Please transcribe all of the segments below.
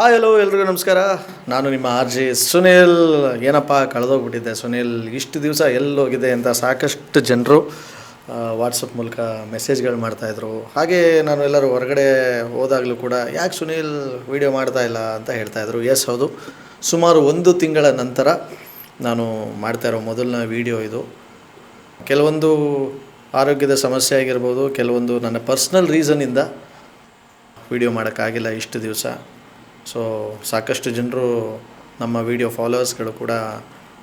Hi hello ಎಲ್ರಿಗೂ ನಮಸ್ಕಾರ. ನಾನು ನಿಮ್ಮ ಆರ್ ಜಿ ಸುನೀಲ್. ಏನಪ್ಪ, ಕಳೆದೋಗ್ಬಿಟ್ಟಿದ್ದೆ ಸುನೀಲ್. ಇಷ್ಟು ದಿವಸ ಎಲ್ಲೋಗಿದೆ ಅಂತ ಸಾಕಷ್ಟು ಜನರು ವಾಟ್ಸಪ್ ಮೂಲಕ ಮೆಸೇಜ್ಗಳು ಮಾಡ್ತಾಯಿದ್ರು ಹಾಗೆ ನಾನು ಎಲ್ಲರೂ ಹೊರಗಡೆ ಹೋದಾಗಲೂ ಕೂಡ, ಯಾಕೆ ಸುನೀಲ್ ವೀಡಿಯೋ ಮಾಡ್ತಾ ಇಲ್ಲ ಅಂತ ಹೇಳ್ತಾಯಿದ್ರು ಎಸ್ ಹೌದು. ಸುಮಾರು ಒಂದು ತಿಂಗಳ ನಂತರ ನಾನು ಮಾಡ್ತಾ ಇರೋ ಮೊದಲನೇ ವೀಡಿಯೋ ಇದು. ಕೆಲವೊಂದು ಆರೋಗ್ಯದ ಸಮಸ್ಯೆ ಆಗಿರ್ಬೋದು, ಕೆಲವೊಂದು ನನ್ನ ಪರ್ಸ್ನಲ್ ರೀಸನಿಂದ ವಿಡಿಯೋ ಮಾಡೋಕ್ಕಾಗಿಲ್ಲ ಇಷ್ಟು ದಿವಸ. ಸೊ ಸಾಕಷ್ಟು ಜನರು ನಮ್ಮ ವಿಡಿಯೋ ಫಾಲೋವರ್ಸ್ಗಳು ಕೂಡ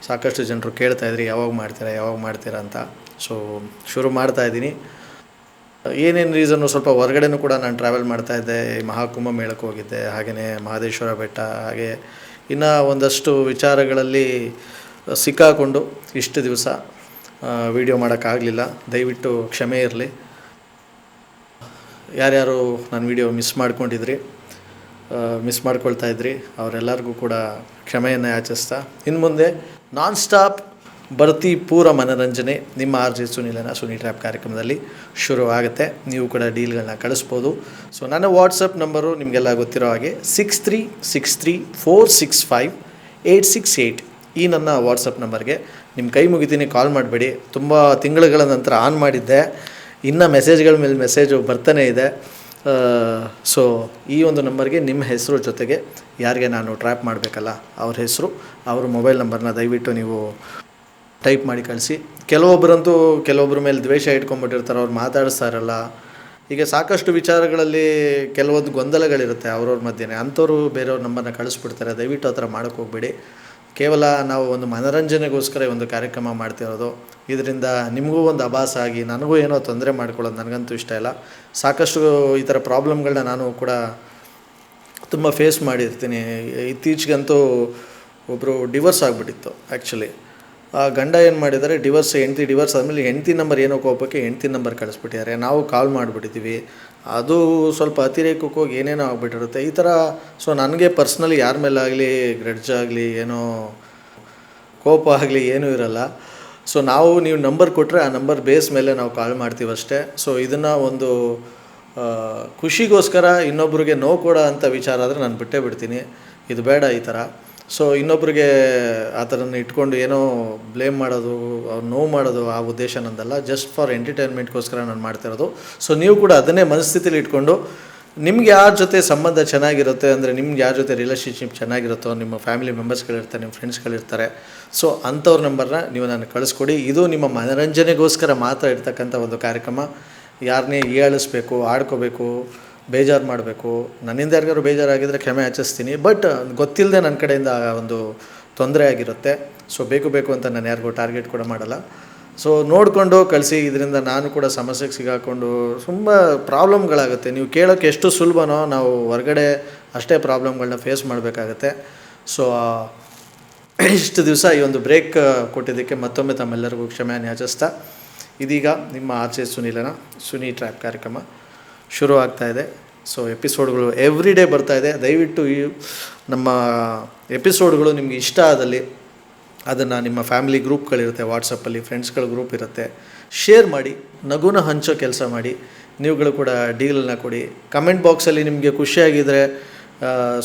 ಸಾಕಷ್ಟು ಜನರು ಕೇಳ್ತಾಯಿದ್ರಿ ಯಾವಾಗ ಮಾಡ್ತೀರಾ ಯಾವಾಗ ಮಾಡ್ತೀರಾ ಅಂತ. ಸೊ ಶುರು ಮಾಡ್ತಾ ಇದ್ದೀನಿ. ಏನೇನು ರೀಸನ್ನು ಸ್ವಲ್ಪ ಹೊರಗಡೆನೂ ಕೂಡ ನಾನು ಟ್ರಾವೆಲ್ ಮಾಡ್ತಾಯಿದ್ದೆ ಮಹಾಕುಂಭ ಮೇಳಕ್ಕೆ ಹೋಗಿದ್ದೆ ಹಾಗೆಯೇ ಮಹದೇಶ್ವರ ಬೆಟ್ಟ, ಹಾಗೆ ಇನ್ನು ಒಂದಷ್ಟು ವಿಚಾರಗಳಲ್ಲಿ ಸಿಕ್ಕಾಕೊಂಡು ಇಷ್ಟು ದಿವಸ ವಿಡಿಯೋ ಮಾಡೋಕ್ಕಾಗಲಿಲ್ಲ. ದಯವಿಟ್ಟು ಕ್ಷಮೆ ಇರಲಿ. ಯಾರ್ಯಾರು ನಾನು ವಿಡಿಯೋ ಮಿಸ್ ಮಾಡ್ಕೊಂಡಿದ್ರಿ ಮಿಸ್ ಮಾಡ್ಕೊಳ್ತಾ ಇದ್ರಿ. ಅವರೆಲ್ಲರಿಗೂ ಕೂಡ ಕ್ಷಮೆಯನ್ನು ಯಾಚಿಸ್ತಾ ಇನ್ನು ಮುಂದೆ ನಾನ್ ಸ್ಟಾಪ್ ಬರ್ತಿ ಪೂರ ಮನರಂಜನೆ ನಿಮ್ಮ ಆರ್ ಜೆ ಸುನಿಲನ ಸುನಿ ಟ್ರ್ಯಾಪ್ ಕಾರ್ಯಕ್ರಮದಲ್ಲಿ ಶುರು ಆಗುತ್ತೆ. ನೀವು ಕೂಡ ಡೀಲ್ಗಳನ್ನ ಕಳಿಸ್ಬೋದು. ಸೊ ನನ್ನ ವಾಟ್ಸಪ್ ನಂಬರು ನಿಮಗೆಲ್ಲ ಗೊತ್ತಿರೋ ಹಾಗೆ six three six three four six five eight six eight ಈ ನನ್ನ ವಾಟ್ಸಪ್ ನಂಬರ್ಗೆ ನಿಮ್ಮ ಕೈ ಮುಗಿತೀನಿ ಕಾಲ್ ಮಾಡಬೇಡಿ. ತುಂಬ ತಿಂಗಳುಗಳ ನಂತರ ಆನ್ ಮಾಡಿದ್ದೆ. ಇನ್ನು ಮೆಸೇಜ್ಗಳ ಮೇಲೆ ಮೆಸೇಜು ಬರ್ತಾನೆ ಇದೆ. ಸೊ ಈ ಒಂದು ನಂಬರ್ಗೆ ನಿಮ್ಮ ಹೆಸರು ಜೊತೆಗೆ ಯಾರಿಗೆ ನಾನು ಟ್ರ್ಯಾಪ್ ಮಾಡಬೇಕಲ್ಲ ಅವ್ರ ಹೆಸರು, ಅವ್ರ ಮೊಬೈಲ್ ನಂಬರ್ನ ದಯವಿಟ್ಟು ನೀವು ಟೈಪ್ ಮಾಡಿ ಕಳಿಸಿ. ಕೆಲವೊಬ್ಬರಂತೂ ಕೆಲವೊಬ್ಬರ ಮೇಲೆ ದ್ವೇಷ ಇಟ್ಕೊಂಡ್ಬಿಟ್ಟಿರ್ತಾರೆ, ಅವ್ರು ಮಾತಾಡಿಸ್ತಾ ಇರಲ್ಲ ಹೀಗೆ ಸಾಕಷ್ಟು ವಿಚಾರಗಳಲ್ಲಿ ಕೆಲವೊಂದು ಗೊಂದಲಗಳಿರುತ್ತೆ ಅವ್ರವ್ರ ಮಧ್ಯೆ ಅಂಥವ್ರು ಬೇರೆಯವ್ರ ನಂಬರ್ನ ಕಳಿಸ್ಬಿಡ್ತಾರೆ. ದಯವಿಟ್ಟು ಆ ಥರ ಮಾಡೋಕ್ಕೆ ಹೋಗ್ಬೇಡಿ. ಕೇವಲ ನಾವು ಒಂದು ಮನೋರಂಜನೆಗೋಸ್ಕರ ಒಂದು ಕಾರ್ಯಕ್ರಮ ಮಾಡ್ತಿರೋದು. ಇದರಿಂದ ನಿಮಗೂ ಒಂದು ಅಭಾಸ ಆಗಿ ನನಗೂ ಏನೋ ತೊಂದರೆ ಮಾಡ್ಕೊಳ್ಳೋದು ನನಗಂತೂ ಇಷ್ಟ ಇಲ್ಲ. ಸಾಕಷ್ಟು ಈ ಥರ ಪ್ರಾಬ್ಲಮ್ಗಳನ್ನ ನಾನು ಕೂಡ ತುಂಬ ಫೇಸ್ ಮಾಡಿರ್ತೀನಿ. ಇತ್ತೀಚೆಗಂತೂ ಒಬ್ಬರು ಡಿವೋರ್ಸ್ ಆಗಿಬಿಟ್ಟಿತ್ತು ಆ್ಯಕ್ಚುಲಿ ಆ ಗಂಡ ಏನು ಮಾಡಿದ್ದಾರೆ ಡಿವೋರ್ಸ್ ಹೆಂಡ್ತಿ, ಡಿವೋರ್ಸ್ ಆದಮೇಲೆ ಹೆಂಡ್ತಿ ನಂಬರ್ ಏನೋ ಕೋಪಕ್ಕೆ ಹೆಂಡ್ತಿ ನಂಬರ್ ಕಳಿಸ್ಬಿಟ್ಟಿದ್ದಾರೆ. ನಾವು ಕಾಲ್ ಮಾಡಿಬಿಟ್ಟಿದ್ದೀವಿ. ಅದು ಸ್ವಲ್ಪ ಅತಿರೇಕಕ್ಕೆ ಹೋಗಿ ಏನೇನೋ ಆಗ್ಬಿಟ್ಟಿರುತ್ತೆ. ಈ ಥರ ಸೊ ನನಗೆ ಪರ್ಸ್ನಲಿ ಯಾರ ಮೇಲಾಗಲಿ ಗ್ರೆಡ್ಜ್ ಆಗಲಿ, ಏನೋ ಕೋಪ ಆಗಲಿ ಏನೂ ಇರಲ್ಲ. ಸೊ ನಾವು, ನೀವು ನಂಬರ್ ಕೊಟ್ಟರೆ ಆ ನಂಬರ್ ಬೇಸ್ ಮೇಲೆ ನಾವು ಕಾಲ್ ಮಾಡ್ತೀವಷ್ಟೇ ಸೊ ಇದನ್ನು ಒಂದು ಖುಷಿಗೋಸ್ಕರ ಇನ್ನೊಬ್ರಿಗೆ ನೋವು ಕೊಡೋ ಅಂಥ ವಿಚಾರ ಆದರೆ ನಾನು ಬಿಟ್ಟೇ ಬಿಡ್ತೀನಿ. ಇದು ಬೇಡ ಈ ಥರ. ಸೊ ಇನ್ನೊಬ್ರಿಗೆ ಆ ಥರನ ಇಟ್ಕೊಂಡು ಏನೋ ಬ್ಲೇಮ್ ಮಾಡೋದು ನೋವು ಮಾಡೋದು ಆ ಉದ್ದೇಶ ನಂದಲ್ಲ. ಜಸ್ಟ್ ಫಾರ್ ಎಂಟರ್ಟೈನ್ಮೆಂಟ್ಗೋಸ್ಕರ ನಾನು ಮಾಡ್ತಿರೋದು ಸೊ ನೀವು ಕೂಡ ಅದನ್ನೇ ಮನಸ್ಥಿತಿಲಿ ಇಟ್ಕೊಂಡು, ನಿಮ್ಗೆ ಯಾರ ಜೊತೆ ಸಂಬಂಧ ಚೆನ್ನಾಗಿರುತ್ತೆ ಅಂದರೆ ನಿಮ್ಗೆ ಯಾರ ಜೊತೆ ರಿಲೇಷನ್ಶಿಪ್ ಚೆನ್ನಾಗಿರುತ್ತೋ, ನಿಮ್ಮ ಫ್ಯಾಮಿಲಿ ಮೆಂಬರ್ಸ್ಗಳಿರ್ತಾರೆ ನಿಮ್ಮ ಫ್ರೆಂಡ್ಸ್ಗಳಿರ್ತಾರೆ ಸೊ ಅಂಥವ್ರ ನಂಬರ್ನ ನೀವು ನಾನು ಕಳಿಸ್ಕೊಡಿ. ಇದು ನಿಮ್ಮ ಮನರಂಜನೆಗೋಸ್ಕರ ಮಾತ್ರ ಇರ್ತಕ್ಕಂಥ ಒಂದು ಕಾರ್ಯಕ್ರಮ. ಯಾರನ್ನೇ ಏಳಿಸ್ಬೇಕು, ಆಡ್ಕೋಬೇಕು ಬೇಜಾರು ಮಾಡಬೇಕು. ನನ್ನಿಂದ ಯಾರಿಗಾದ್ರು ಬೇಜಾರಾಗಿದ್ದರೆ ಕ್ಷಮೆ ಯಾಚಿಸ್ತೀನಿ ಬಟ್ ಗೊತ್ತಿಲ್ಲದೆ ನನ್ನ ಕಡೆಯಿಂದ ಒಂದು ತೊಂದರೆ ಆಗಿರುತ್ತೆ. ಸೊ ಬೇಕು ಬೇಕು ಅಂತ ನಾನು ಯಾರಿಗೂ ಟಾರ್ಗೆಟ್ ಕೂಡ ಮಾಡಲ್ಲ. ಸೊ ನೋಡಿಕೊಂಡು ಕಳಿಸಿ, ಇದರಿಂದ ನಾನು ಕೂಡ ಸಮಸ್ಯೆಗೆ ಸಿಗಾಕೊಂಡು ತುಂಬ ಪ್ರಾಬ್ಲಮ್ಗಳಾಗುತ್ತೆ. ನೀವು ಕೇಳೋಕ್ಕೆ ಎಷ್ಟು ಸುಲಭನೋ ನಾವು ಹೊರಗಡೆ ಅಷ್ಟೇ ಪ್ರಾಬ್ಲಮ್ಗಳನ್ನ ಫೇಸ್ ಮಾಡಬೇಕಾಗತ್ತೆ. ಸೊ ಇಷ್ಟು ದಿವಸ ಈ ಒಂದು ಬ್ರೇಕ್ ಕೊಟ್ಟಿದ್ದಕ್ಕೆ ಮತ್ತೊಮ್ಮೆ ತಮ್ಮೆಲ್ಲರಿಗೂ ಕ್ಷಮೆಯನ್ನು ಯಾಚಿಸ್ತಾ ಇದೀಗ ನಿಮ್ಮ ಆಚೆ ಸುನೀಲನ ಸುನಿ ಟ್ರ್ಯಾಪ್ ಕಾರ್ಯಕ್ರಮ. ಶುರು ಆಗ್ತಾ ಇದೆ. ಸೊ ಎಪಿಸೋಡ್ಗಳು ಎವ್ರಿ ಡೇ ಬರ್ತಾ ಇದೆ. ದಯವಿಟ್ಟು ಈ ನಮ್ಮ ಎಪಿಸೋಡ್ಗಳು ನಿಮಗೆ ಇಷ್ಟ ಆದಲ್ಲಿ ಅದನ್ನು ನಿಮ್ಮ ಫ್ಯಾಮಿಲಿ ಗ್ರೂಪ್ಗಳಿರುತ್ತೆ ವಾಟ್ಸಪ್ಪಲ್ಲಿ ಫ್ರೆಂಡ್ಸ್ಗಳ ಗ್ರೂಪ್ ಇರುತ್ತೆ. ಶೇರ್ ಮಾಡಿ, ನಗುನ ಹಂಚೋ ಕೆಲಸ ಮಾಡಿ, ನೀವುಗಳು ಕೂಡ ಡೀಲನ್ನು ಕೊಡಿ. ಕಮೆಂಟ್ ಬಾಕ್ಸಲ್ಲಿ ನಿಮಗೆ ಖುಷಿಯಾಗಿದ್ದರೆ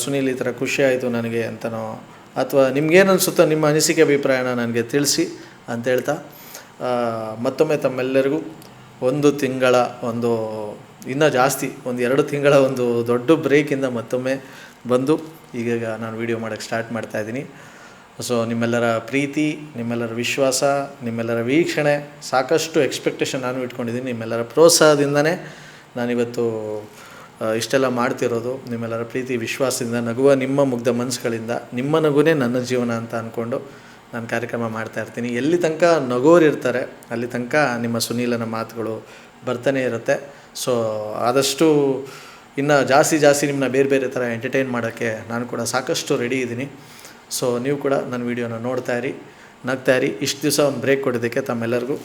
ಸುನೀಲ್ ಈ ಥರ ಖುಷಿಯಾಯಿತು ನನಗೆ ಅಂತನೋ, ಅಥವಾ ನಿಮ್ಗೇನು ನಿಮ್ಮ ಅನಿಸಿಕೆ ಅಭಿಪ್ರಾಯನ ನನಗೆ ತಿಳಿಸಿ ಅಂತ ಹೇಳ್ತಾ ಮತ್ತೊಮ್ಮೆ ತಮ್ಮೆಲ್ಲರಿಗೂ ಒಂದು ತಿಂಗಳ ಒಂದು ಇನ್ನೂ ಜಾಸ್ತಿ, ಒಂದು ಎರಡು ತಿಂಗಳ ಒಂದು ದೊಡ್ಡ ಬ್ರೇಕಿಂದ ಮತ್ತೊಮ್ಮೆ ಬಂದು ಈಗ ನಾನು ವೀಡಿಯೋ ಮಾಡೋಕ್ಕೆ ಸ್ಟಾರ್ಟ್ ಮಾಡ್ತಾಯಿದ್ದೀನಿ ಸೊ ನಿಮ್ಮೆಲ್ಲರ ಪ್ರೀತಿ, ನಿಮ್ಮೆಲ್ಲರ ವಿಶ್ವಾಸ, ನಿಮ್ಮೆಲ್ಲರ ವೀಕ್ಷಣೆ, ಸಾಕಷ್ಟು ಎಕ್ಸ್ಪೆಕ್ಟೇಷನ್ ನಾನು ಇಟ್ಕೊಂಡಿದ್ದೀನಿ ನಿಮ್ಮೆಲ್ಲರ ಪ್ರೋತ್ಸಾಹದಿಂದನೇ ನಾನಿವತ್ತು ಇಷ್ಟೆಲ್ಲ ಮಾಡ್ತಿರೋದು. ನಿಮ್ಮೆಲ್ಲರ ಪ್ರೀತಿ, ವಿಶ್ವಾಸದಿಂದ ನಗುವ ನಿಮ್ಮ ಮುಗ್ಧ ಮನಸ್ಸುಗಳಿಂದ, ನಿಮ್ಮ ನಗುನೇ ನನ್ನ ಜೀವನ ಅಂತ ಅಂದ್ಕೊಂಡು ನಾನು ಕಾರ್ಯಕ್ರಮ ಮಾಡ್ತಾ ಇರ್ತೀನಿ. ಎಲ್ಲಿ ತನಕ ನಗೋರಿರ್ತಾರೆ ಅಲ್ಲಿ ತನಕ ನಿಮ್ಮ ಸುನೀಲನ ಮಾತುಗಳು ಬರ್ತಾನೆ ಇರುತ್ತೆ. ಸೊ ಆದಷ್ಟು ಇನ್ನು ಜಾಸ್ತಿ ಜಾಸ್ತಿ ನಿಮ್ಮನ್ನ ಬೇರೆ ಬೇರೆ ಥರ ಎಂಟರ್ಟೈನ್ ಮಾಡೋಕ್ಕೆ ನಾನು ಕೂಡ ಸಾಕಷ್ಟು ರೆಡಿ ಇದ್ದೀನಿ. ಸೊ ನೀವು ಕೂಡ ನನ್ನ ವೀಡಿಯೋನ ನೋಡ್ತಾ ಇರಿ, ನಗ್ತಾ ಇರಿ. ಇಷ್ಟು ದಿವಸ ಒಂದು ಬ್ರೇಕ್ ಕೊಡೋದಕ್ಕೆ ತಮ್ಮೆಲ್ಲರಿಗೂ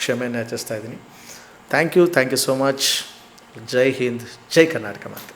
ಕ್ಷಮೆಯನ್ನು ಯಾಚಿಸ್ತಾ ಇದ್ದೀನಿ. Thank you thank you so much Jai Hind, Jai Karnataka ಮಾತೆ.